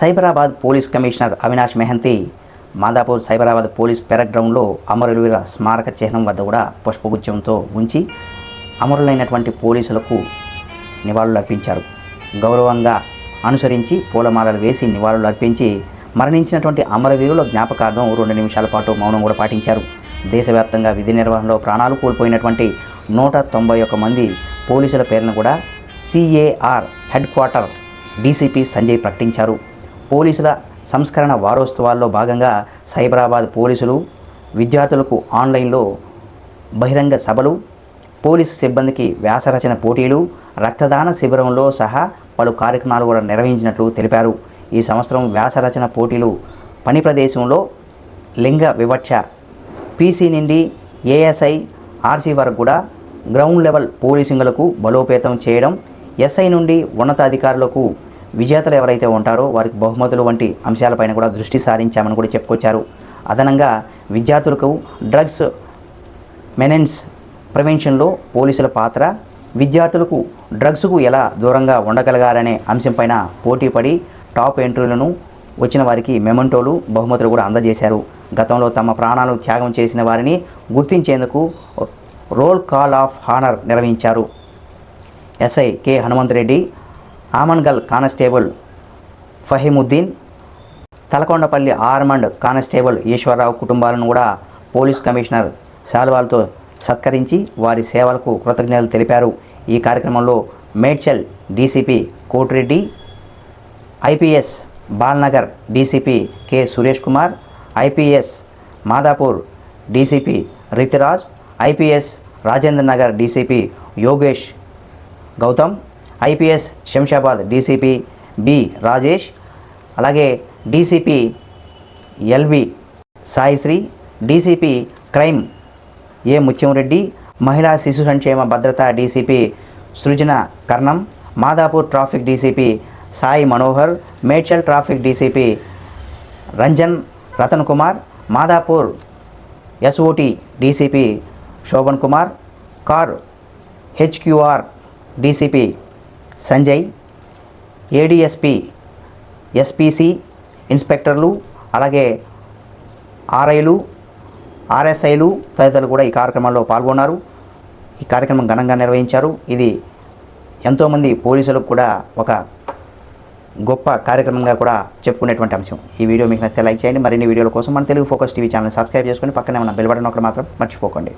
Cyberabad police commissioner Avinash Mohanty Madhapur Cyberabad police parade గ్రౌండ్లో అమరులవీర స్మారక చిహ్నం వద్ద కూడా పుష్పగుచ్చంతో ఉంచి అమరులైనటువంటి పోలీసులకు నివాళులు అర్పించారు. గౌరవంగా అనుసరించి పూలమాలలు వేసి నివాళులు అర్పించి మరణించినటువంటి అమరవీరుల జ్ఞాపకార్థం రెండు నిమిషాల పాటు మౌనం కూడా పాటించారు. దేశవ్యాప్తంగా విధి నిర్వహణలో ప్రాణాలు కోల్పోయినటువంటి నూట తొంభై ఒక్క మంది పోలీసుల పేరును కూడా CAR head quarter DCP Sanjay ప్రకటించారు. పోలీసుల సంస్కరణ వారోత్సవాల్లో భాగంగా సైబరాబాద్ పోలీసులు విద్యార్థులకు ఆన్లైన్లో బహిరంగ సభలు పోలీసు సిబ్బందికి వ్యాసరచన పోటీలు రక్తదాన శిబిరంలో సహా పలు కార్యక్రమాలు కూడా నిర్వహించినట్లు తెలిపారు. ఈ సంవత్సరం వ్యాసరచన పోటీలు పని ప్రదేశంలో లింగ వివక్ష పీసీ నుండి ఏఎస్ఐ ఆర్సీ వరకు కూడా గ్రౌండ్ లెవెల్ పోలీసింగులకు బలోపేతం చేయడం ఎస్ఐ నుండి ఉన్నతాధికారులకు విజేతలు ఎవరైతే ఉంటారో వారికి బహుమతులు వంటి అంశాలపైన కూడా దృష్టి సారించామని కూడా చెప్పుకొచ్చారు. అదనంగా విద్యార్థులకు డ్రగ్స్ మెనెన్స్ ప్రివెన్షన్లో పోలీసుల పాత్ర విద్యార్థులకు డ్రగ్స్కు ఎలా దూరంగా ఉండగలగాలనే అంశంపైన పోటీపడి టాప్ ఎంట్రీలను వచ్చిన వారికి మెమంటోలు బహుమతులు కూడా అందజేశారు. గతంలో తమ ప్రాణాలు త్యాగం చేసిన వారిని గుర్తించేందుకు రోల్ కాల్ ఆఫ్ హానర్ నిర్వహించారు. SI K Hanumanthareddy Amangal constable Faheemuddin Talakondapalli armed constable Eswararao కుటుంబాలను కూడా పోలీస్ కమిషనర్ శాల్వాలతో సత్కరించి వారి సేవలకు కృతజ్ఞతలు తెలిపారు. ఈ కార్యక్రమంలో Medchal DCP Kotireddy IPS Balanagar DCP K Suresh Kumar IPS Madhapur DCP Ritiraj IPS Rajendra Nagar DCP Yogesh Gautam IPS Shamshabad DCP B Rajesh అలాగే DCP LV Saisri DCP crime A Muthyamreddy మహిళా శిశు సంక్షేమ భద్రత DCP Srujana Karnam Madhapur traffic DCP Sai Manohar Medchal traffic DCP Ranjan Ratan Kumar Madhapur SOT DCP Shoban Kumar CAR HQR DCP Sanjay ADSP SPC ఇన్స్పెక్టర్లు అలాగే ఆర్ఐలు ఆర్ఎస్ఐలు తదితరులు కూడా ఈ కార్యక్రమంలో పాల్గొన్నారు. ఈ కార్యక్రమం ఘనంగా నిర్వహించారు. ఇది ఎంతోమంది పోలీసులకు కూడా ఒక గొప్ప కార్యక్రమంగా కూడా చెప్పుకునేటువంటి అంశం. ఈ వీడియో మీకు నచ్చితే లైక్ చేయండి. మరిన్ని వీడియోల కోసం మన Telugu focus TV channel subscribe చేసుకొని పక్కనే ఉన్న బెల్ బటన్ ఒకటి మాత్రం మర్చిపోకండి.